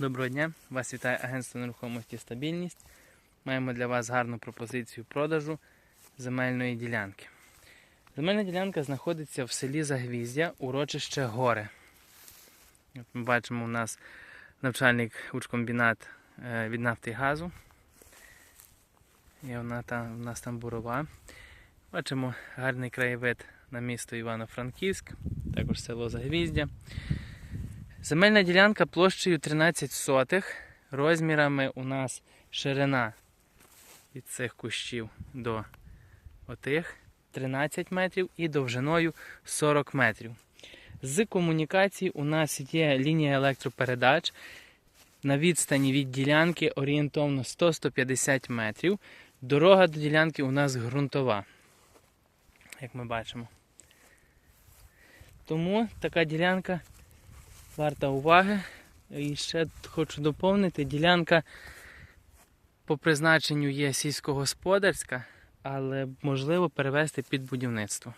Доброго дня! Вас вітає агентство нерухомості стабільність. Маємо для вас гарну пропозицію продажу земельної ділянки. Земельна ділянка знаходиться в селі Загвіздя, урочище Горе. Ми бачимо, у нас навчальник учкомбінат е, від нафти і газу. І вона там, у нас там бурова. Бачимо гарний краєвид на місто Івано-Франківськ, також село Загвіздя. Земельна ділянка площею 13 сотих. Розмірами у нас ширина від цих кущів до отих 13 метрів і довжиною 40 метрів. З комунікацій у нас є лінія електропередач на відстані від ділянки орієнтовно 100-150 метрів. Дорога до ділянки у нас ґрунтова, як ми бачимо. Тому така ділянка варта уваги. І ще хочу доповнити, ділянка по призначенню є сільськогосподарська, але можливо перевести під будівництво.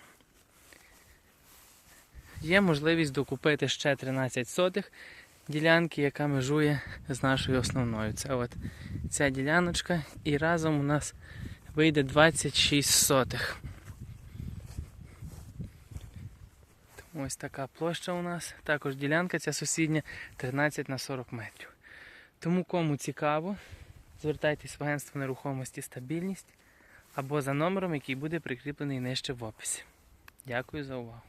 Є можливість докупити ще 13 сотих ділянки, яка межує з нашою основною. Це от ця діляночка, і разом у нас вийде 26 сотих. Ось така площа у нас. Також ділянка ця сусідня 13 на 40 метрів. Тому кому цікаво, звертайтесь в агентство нерухомості стабільність або за номером, який буде прикріплений нижче в описі. Дякую за увагу.